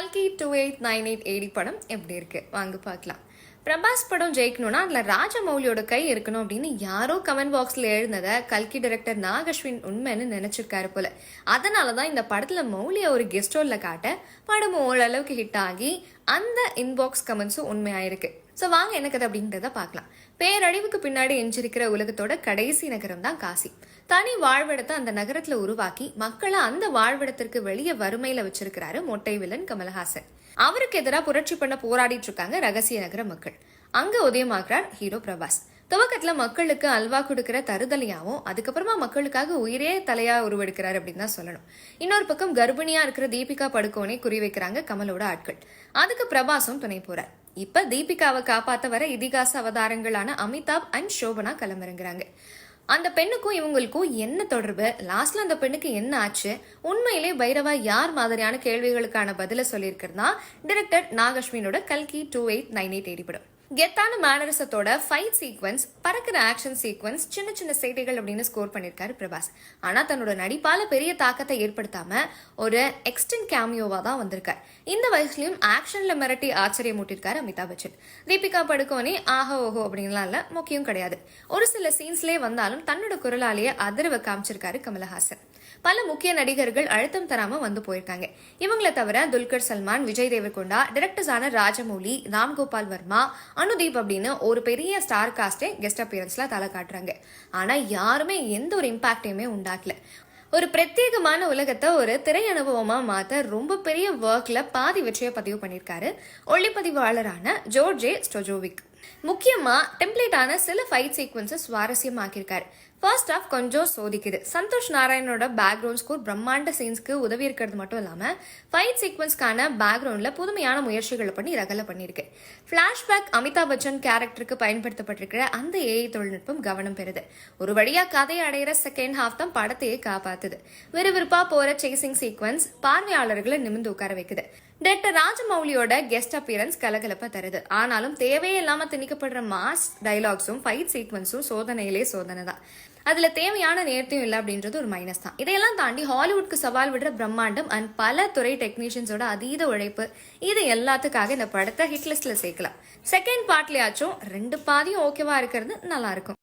கல்கி two eight nine eight AD படம் எப்படி இருக்கு? வாங்க பார்க்கலாம். பிரபாஸ் படம் ஜெயிக்கணும்னா அதில் ராஜமௌலியோட கை இருக்கணும் அப்படின்னு யாரோ கமெண்ட் பாக்ஸில் எழுந்ததை கல்கி டைரக்டர் நாகஸ்வின் உண்மைன்னு நினச்சிருக்காரு போல. அதனாலதான் இந்த படத்தில் மௌலியை ஒரு கெஸ்ட் ரோலில் காட்ட படம் ஓரளவுக்கு ஹிட் ஆகி அந்த இன்பாக்ஸ் கமெண்ட்ஸும் உண்மையாயிருக்கு ஸோ வாங்க என்ன கதை அப்படின்றத பார்க்கலாம். பேரழிவுக்கு பின்னாடி எஞ்சிருக்கிற உலகத்தோட கடைசி நகரம் தான் காசி. தனி வாழ்விடத்தை அந்த நகரத்துல உருவாக்கி மக்களை அந்த வாழ்விடத்திற்கு வெளியே வறுமையில வச்சிருக்கிறாரு மொட்டை வில்லன் கமல்ஹாசன். அவருக்கு எதிராக புரட்சி பண்ண போராடிட்டு இருக்காங்க ரகசிய நகர மக்கள். அங்க உதயமாகிறார் ஹீரோ பிரபாஸ். துவக்கத்துல மக்களுக்கு அல்வா கொடுக்கிற தருதலையாவும் அதுக்கப்புறமா மக்களுக்காக உயிரே தலையா உருவெடுக்கிறார் அப்படின்னு தான் சொல்லணும். இன்னொரு பக்கம் கர்ப்பிணியா இருக்கிற தீபிகா படுகோனே குறி வைக்கிறாங்க கமலோட ஆட்கள். அதுக்கு பிரபாஸும் துணை போறார். இப்ப தீபிகாவை காப்பாத்த வர இதிகாச அவதாரங்களான அமிதாப் அண்ட் சோபனா களமிறங்குறாங்க. அந்த பெண்ணுக்கும் இவங்களுக்கும் என்ன தொடர்பு? லாஸ்ட்ல அந்த பெண்ணுக்கு என்ன ஆச்சு? உண்மையிலே பைரவா யார் மாதிரியான கேள்விகளுக்கான பதில சொல்லியிருக்கிறதா? டிரெக்டர் நாகஸ்வினோட கல்கி டூ எயிட் நைன் எயிட் எடிப்படும் கெத்தான மேனரிசத்தோட ஃபைட் சீக்வன்ஸ் பறக்கிற ஆக்ஷன் சீக்வன்ஸ் சின்ன சின்ன சேட்டைகள் அப்படின்னு ஸ்கோர் பண்ணியிருக்காரு பிரபாஸ். ஆனால் தன்னோட நடிப்பால் பெரிய தாக்கத்தை ஏற்படுத்தாமல் ஒரு எக்ஸ்டென்ட் கேமியோவாக தான் வந்திருக்கார். இந்த வயசுலயும் ஆக்ஷனில் மிரட்டி ஆச்சரியம் மூட்டிருக்காரு அமிதாப் பச்சன். தீபிகா படுகோனே ஆஹோ ஓஹோ அப்படின்லாம் இல்லை முக்கியம் கிடையாது. ஒரு சில சீன்ஸ்லேயே வந்தாலும் தன்னோட குரலாலேயே அதிர்வை காமிச்சிருக்காரு கமலஹாசன். பல முக்கிய நடிகர்கள் அழுத்தம் தராம வந்து போயிருக்காங்க. இவங்களை தவிர துல்கர் சல்மான் விஜய் தேவர்கொண்டா டிரெக்டர்ஸான ராஜமௌலி ராம்கோபால் வர்மா அனுதீப் அப்படின்னு ஒரு பெரிய ஸ்டார் காஸ்டே கெஸ்ட் அப்பியரன்ஸ்ல தலை காட்டுறாங்க. ஆனா யாருமே எந்த ஒரு இம்பாக்டையுமே உண்டாக்கல. ஒரு பிரத்யேகமான உலகத்தை ஒரு திரை அனுபவமா மாத்த ரொம்ப பெரிய ஒர்க்ல பாதி வெற்றியை பதிவு பண்ணியிருக்காரு ஒளிப்பதிவாளரான ஜோர்ஜே ஸ்டோஜோவிக். முக்கியமா டெம்ப்ளேட்டான சில ஃபைட் சீக்வன்ஸை சுவாரஸ்யமாக்கியிருக்காரு. ஃபர்ஸ்ட் ஆஃப் கொஞ்சம் சோதிக்குது. சந்தோஷ் நாராயணோட பேக்ரவுண்ட் ஸ்கோர் பிரம்மாண்ட சீன்ஸ்க்கு உதவி இருக்கிறது மட்டும் இல்லாமல் ஃபைட் சீக்வன்ஸ்க்கான பேக்ரவுண்டில் புதுமையான முயற்சிகளை பண்ணி ரகலை பண்ணியிருக்கு. ஃப்ளாஷ்பேக் அமிதாப் பச்சன் கேரக்டருக்கு பயன்படுத்தப்பட்டிருக்கிற அந்த ஏஐ தொழில்நுட்பம் கவனம் பெறுது. ஒரு வழியாக கதையை அடையிற செகண்ட் ஹாஃப் தான் படத்தையே காப்பாத்துது. விறுவிறுப்பாக போகிற சேசிங் சீக்வன்ஸ் பார்வையாளர்களை நிமிந்து உட்கார வைக்குது. டைரக்டர் ராஜமௌலியோட கெஸ்ட் அப்பியரன்ஸ் கலகலப்பை தருது. ஆனாலும் தேவையே திணிக்கப்படுற மாஸ் டைலாக்ஸும் ஃபைட் சீக்வன்ஸும் சோதனையிலே சோதனை தான் அதில் தேவையான நேர்த்தியும் இல்லை அப்படின்றது ஒரு மைனஸ் தான். இதையெல்லாம் தாண்டி ஹாலிவுட்க்கு சவால் விடுற பிரம்மாண்டம் அண்ட் பல துறை டெக்னீஷியன்ஸோட அதீத உழைப்பு. இது எல்லாத்துக்காக இந்த படத்தை ஹிட்லிஸ்ட்ல சேர்க்கலாம். செகண்ட் பார்ட்லயாச்சும் ரெண்டு பாதியும் ஓகேவா இருக்கிறது நல்லா இருக்கும்.